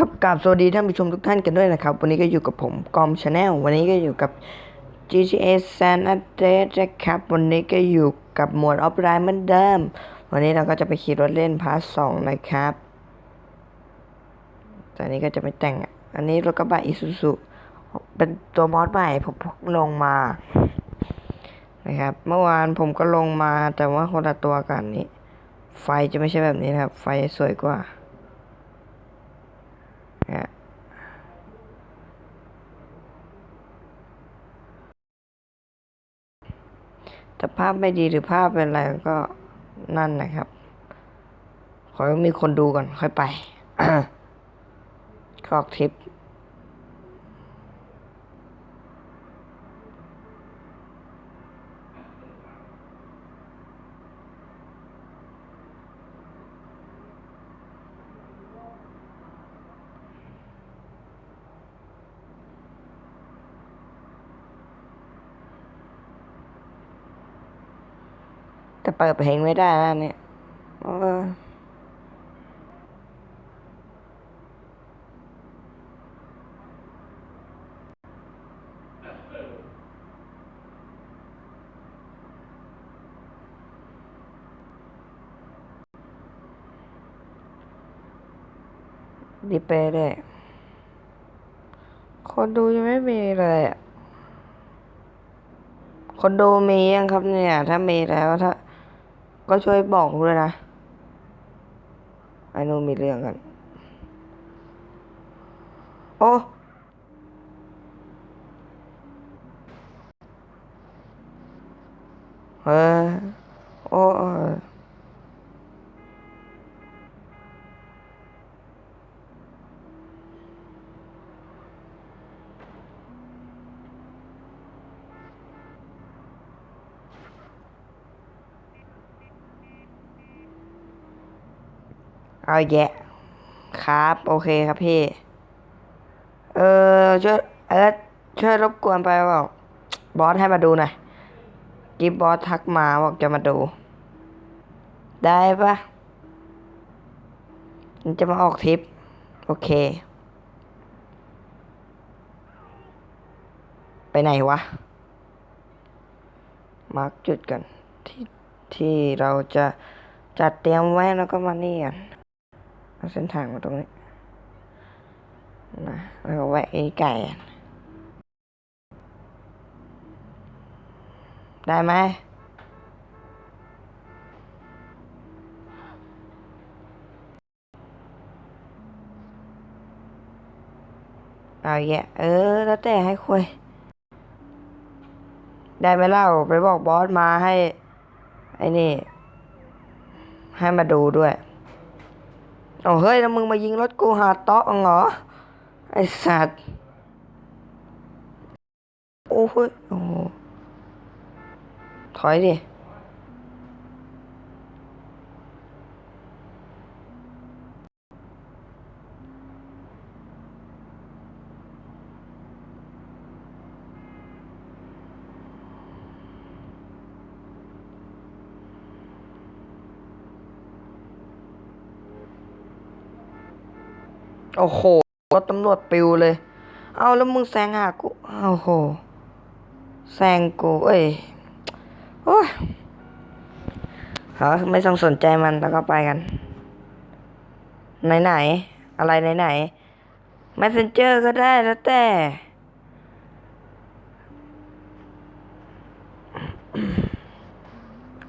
ครับกราบสวัสดีท่านผู้ชมทุกท่านกันด้วยนะครับ วันนี้ก็อยู่กับผมกอมชาแนลวันนี้ก็อยู่กับ GTA San Andreas นะครับ วันนี้ก็อยู่กับหมวดออฟไลน์เหมือนเดิม วันนี้เราก็จะไปขี่รถเล่นพาร์ทสองนะครับแต่อันนี้ก็จะไปแต่ง อันนี้รถกระบะอิซูซุเป็นตัวมอดใหม่ผมลงมา นะครับ เมื่อวานผมก็ลงมาแต่ว่าคนละตัวกันนี้ ไฟจะไม่ใช่แบบนี้นะครับ ไฟสวยกว่า นะถ้าภาพไม่ดีหรือภาพเป็นอะไรก็นั่นนะครับ ขอให้มีคนดูก่อนค่อยไปครอกทิป แต่เปิดเพลงไม่ได้แล้วเนี่ยดีเปย์ด้วยคนดูยังไม่มีเลยอะคนดูมียังครับเนี่ย ถ้ามีแล้วถ้า ก็ช่วยบอกด้วยนะไอ้นู่นมีเรื่องกัน โอ้เฮ้อโอ้เออ เอาแยะ ครับ โอเคครับพี่ เออช่วยเออช่วยรบกวนไปบอกบอสให้มาดูหน่อยกิบบอสทักมาบอกจะมาดู ได้ปะมันจะมาออกทริป โอเค ไปไหนวะ มาร์กจุดกันที่ที่เราจะจัดเตรียมไว้แล้วก็มานี่กัน เอาเส้นทางมาตรงนี้นะแล้วก็แวะไอ้ไก่ได้ไหมเอาแยะเออ แล้วแต่ให้คุย ได้ไหมเล่า ไปบอกบอสมาให้ ไอ้นี่ ให้มาดูด้วย โอ้เฮ้ยแล้วมึงมายิงรถกูหาโต๊ะเหรอ ไอสัตว์ โอ้ยโอ้โหถอยดิ โอ้โหรถตำรวจปิวเลย เอาแล้วมึงแซงหากูโอ้โหแซงกูเอ้ยโอ้ยเหรอไม่ต้องสนใจมันแล้วก็ไปกัน ไหนไหนๆอะไรไหนไหนๆ messenger ก็ได้แล้วแต่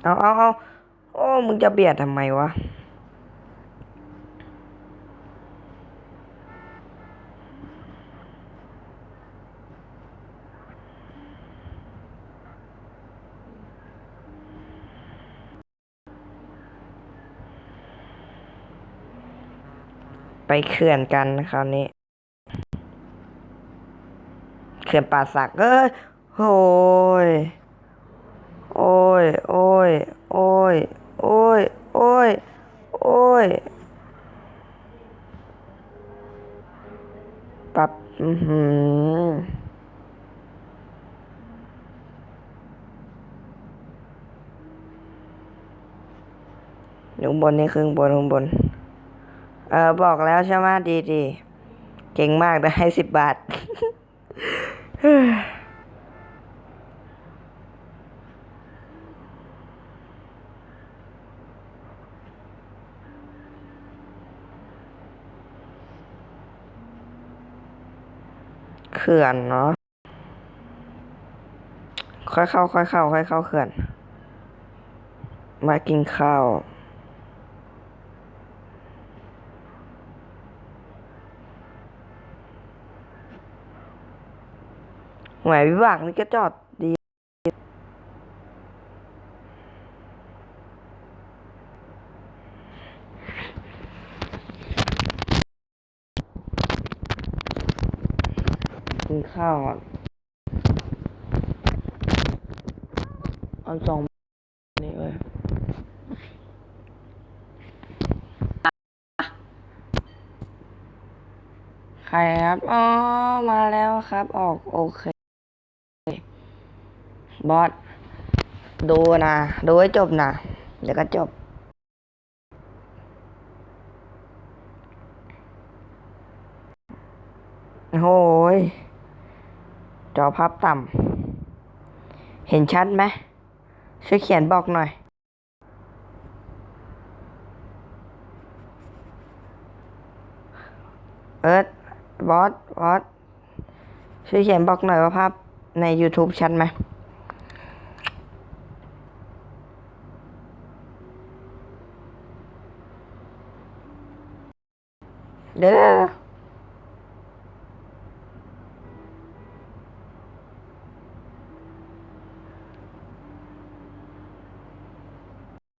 เอาเอาเอาโอ้ มึงจะเบียดทำไมวะ เขื่อนกันคราวนี้ เขื่อนป่าสักเอ้ยโอ้ย โอ้ย โอ้ย โอ้ย โอ้ย โอ้ย โอ้ยปรับอือหืออยู่ข้างบนนี่คือข้างบนข้างบน เออบอกแล้วใช่ไหมดีดีเก่งมากนะให้สิบบาทเขื่อนเนาะค่อยเข้า ค่อยเข้า ค่อยเข้าเขื่อน มากินข้าว หวยวิบากนี่ก็จอดดีกินข้าวอะเอาสองนี่เว้ยใครครับ อ๋อ มาแล้วครับ ออก โอเค บอสดูนะ ดูให้จบนะ เดี๋ยวก็จบ โอ้ย จอภาพต่ำ เห็นชัดไหม ช่วยเขียนบอกหน่อย เอิร์ธบอส บอส ช่วยเขียนบอกหน่อยว่าภาพใน YouTube ชัดไหม เดี๋ยว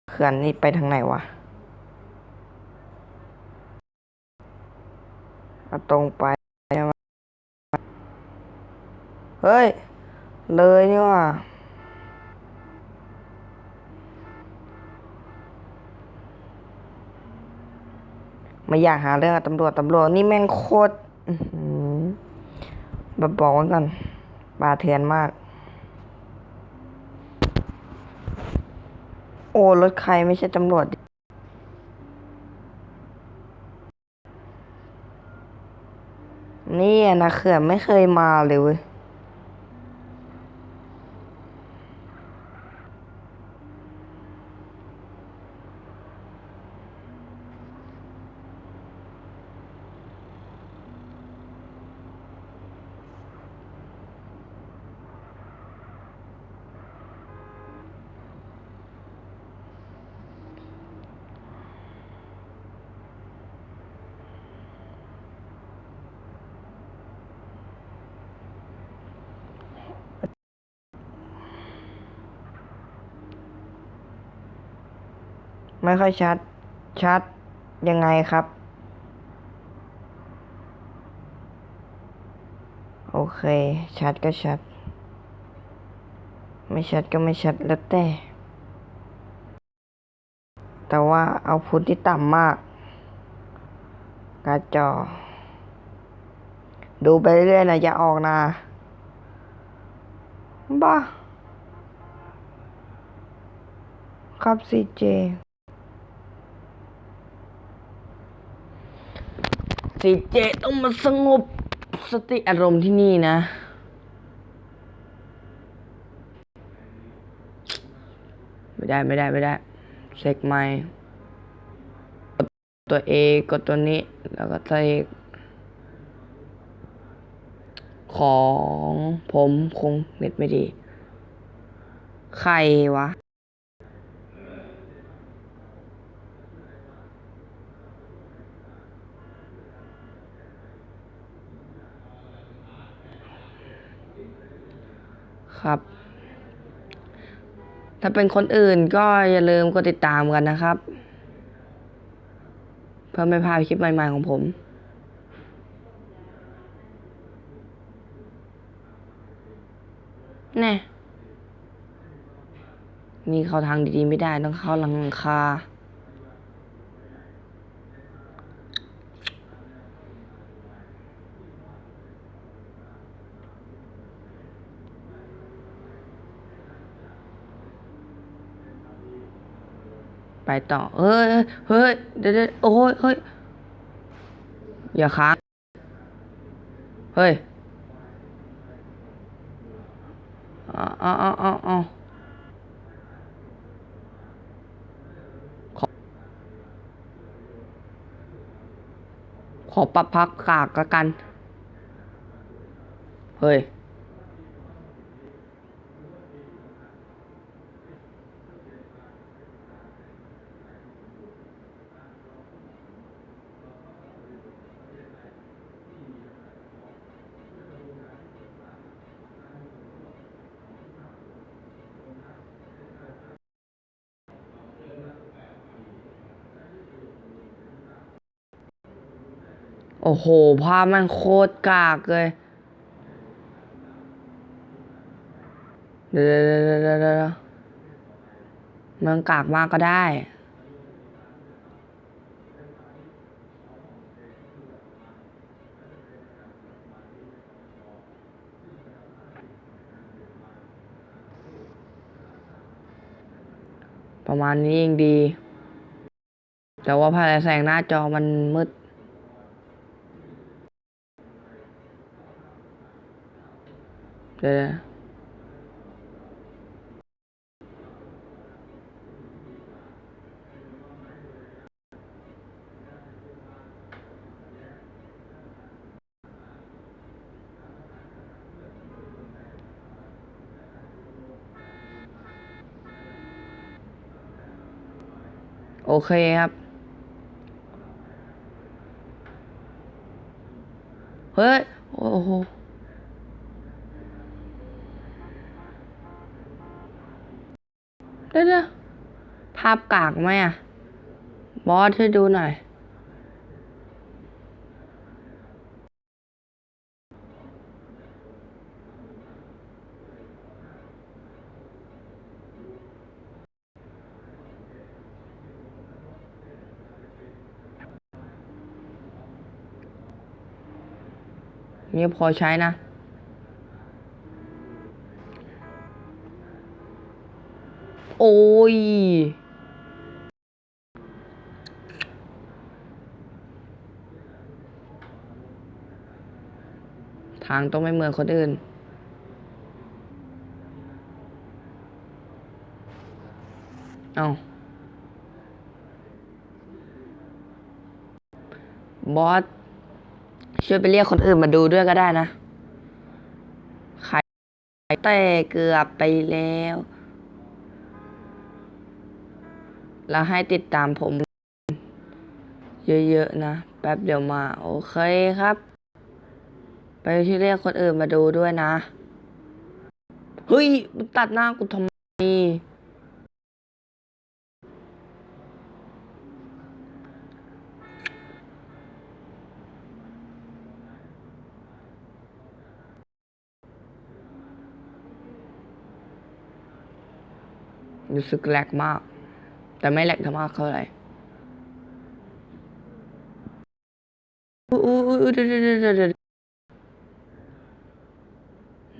เขื่อนนี่ไปทางไหนวะเอาตรงไป เฮ้ย เลยนี่ว่ะ ไม่อยากหาเรื่องกับตำรวจตำรวจนี่แม่งโคตรแบบบอกไว้ก่อนบาเถื่อนมาก โอ้รถใครไม่ใช่ตำรวจนี่นะเขื่อนไม่เคยมาเลยเว้ย ไม่ค่อยชัด ชัดยังไงครับ โอเค ชัดก็ชัด ไม่ชัดก็ไม่ชัดแล้วแต่ แต่ว่าเอาพุทที่ต่ำมากการจอ ดูไปเรื่อยๆนะอย่าออกนะบ้าครับซีเจ ซีเจต้องมาสงบสติอารมณ์ที่นี่นะ ไม่ได้ไม่ได้ไม่ได้เช็คไม่กดตัว A กดตัวนี้ แล้วก็ตัว A ของผมคงเน็ตไม่ดี ใครวะ ครับ ถ้าเป็นคนอื่นก็อย่าลืมกดติดตามกันนะครับ เพื่อไม่พลาดคลิปใหม่ ๆ ของผมแน่มีเข้าทางดีๆไม่ได้ต้องเข้าหลังคา ไปต่อ เฮ้ย เฮ้ยเดี๋ยวเดี๋ยวโอ้ย เฮ้ย อย่าค้าง เฮ้ยอ๋ออ๋ออ๋ออ๋อขอขอปรับพักกากกัน เฮ้ย โอ้โหภาพมันโคตรกากเลยเดี๋ยวมันกากมากก็ได้ ประมาณนี้ยังดี แต่ว่าภายในแสงหน้าจอมันมืด เดี๋ยโอเคครับ เฮ้ย โอ้โห เดี๋ยวเดี๋ยวภาพกากไหมอะบอสช่วยดูหน่อย นี่พอใช้นะโอ้ย ทางต้องไม่เหมือนคนอื่น เอาบอสช่วยไปเรียกคนอื่นมาดูด้วยก็ได้นะใครแต่เกือบไปแล้ว แล้วให้ติดตามผม เยอะๆนะ แป๊บเดี๋ยวมา โอเคครับ ไปที่เรียกคนอื่นมาดูด้วยนะ เฮ้ยมึงตัดหน้ากูทำไม รู้สึกแหลกมาก แต่ไม่แหลกเท่ามากเท่าไหร่อู้อู้อู้เดี๋ยวเดี๋ยวเดี๋ยว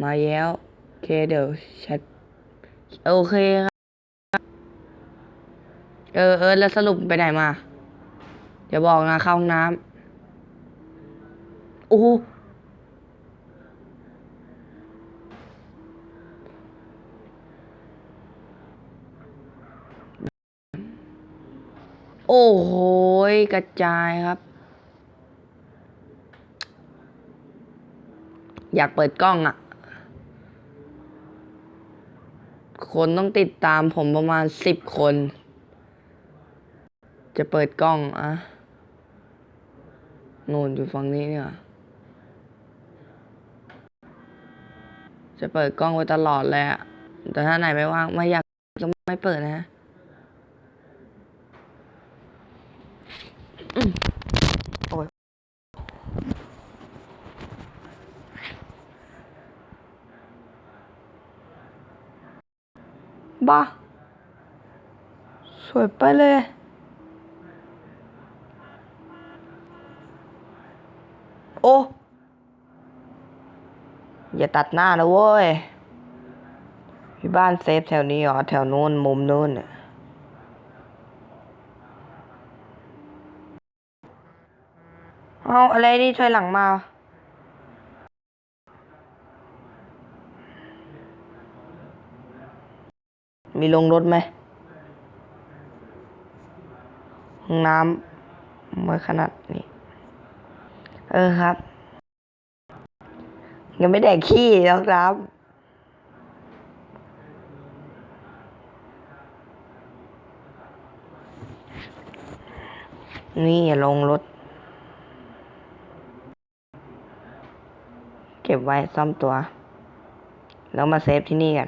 มาแล้วโอเคเดี๋ยวแชทโอเคครับเออเออแล้วสรุปไปไหนมาเดี๋ยวบอกนะเข้าห้องน้ำโอ้โหโอ้โหยกระจายครับ อยากเปิดกล้องอะ่ะ คนต้องติดตามผมประมาณสิบคน จะเปิดกล้องอะโน่นอยู่ฝั่งนี้เนี่ย จะเปิดกล้องไว้ตลอดเลยอะแต่ถ้าไหนไม่ว่างไม่อยากก็ไม่เปิดนะอืมโอ้ย บ้าสวยไปเลย โอ้ อย่าตัดหน้านะเว้ยพี่บ้านเซฟแถวนี้เหรอ แถวนู้นมุมนู้นน่ะเอาอะไรนี่ถอยหลังมา มีลงรถไหมห้องน้ำไม่ขนาดนี้ เออครับ ยังไม่แดกขี้แล้วครับนี่ลงรถ เก็บไว้ซ่อมตัว แล้วมาเซฟที่นี่กัน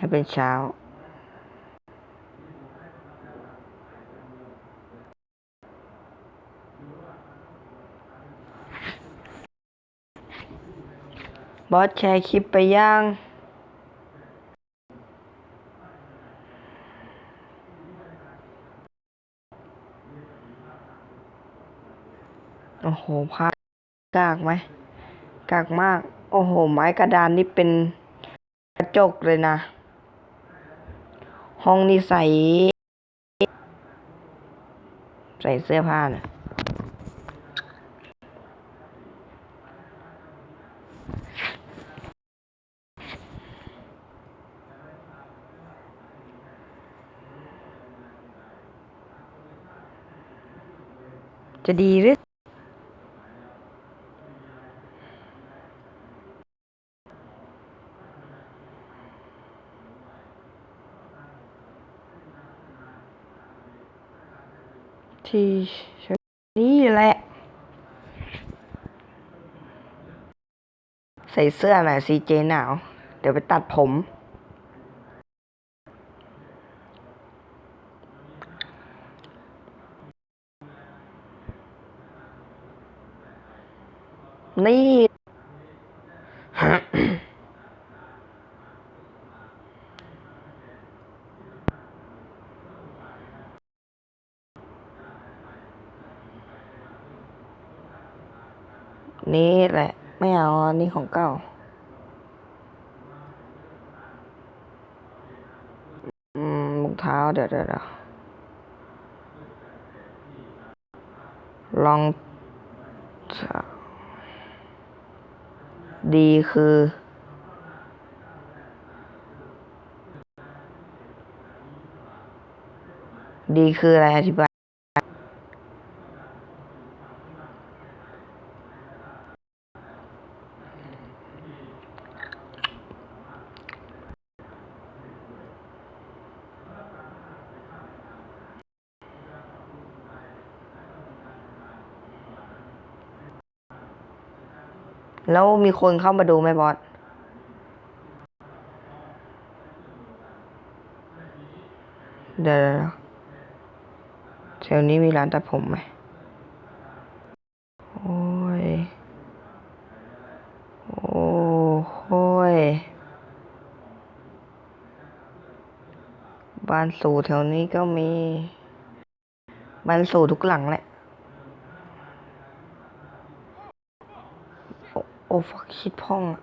ให้เป็นเช้า บอสแชร์คลิปไปย่างโอ้โหภาพกากไหมกากมาก โอ้โห ไม้กระดานนี่เป็นกระจกเลยนะ ห้องนี่ใส่ ใส่เสื้อผ้านะจะดีหรือ ที่นี่แหละ ใส่เสื้อหน่อยซีเจหนาว เดี๋ยวไปตัดผม นี่แหละ ไม่เอาอันนี้ของเก่า อืมรองเท้าเดี๋ยวเดี๋ยวเดี๋ยวลอง ดีคือ ดีคืออะไรอธิบาย แล้วมีคนเข้ามาดูไหมบอสเดี๋ยวเดี๋ยวเดี๋ยวแถวนี้มีร้านตัดผมไหม โอ้ย โอ้โหยบ้านสู่แถวนี้ก็มี บ้านสู่ทุกหลังแหละ โอ้โอ้ฟักคิดพ่องอะ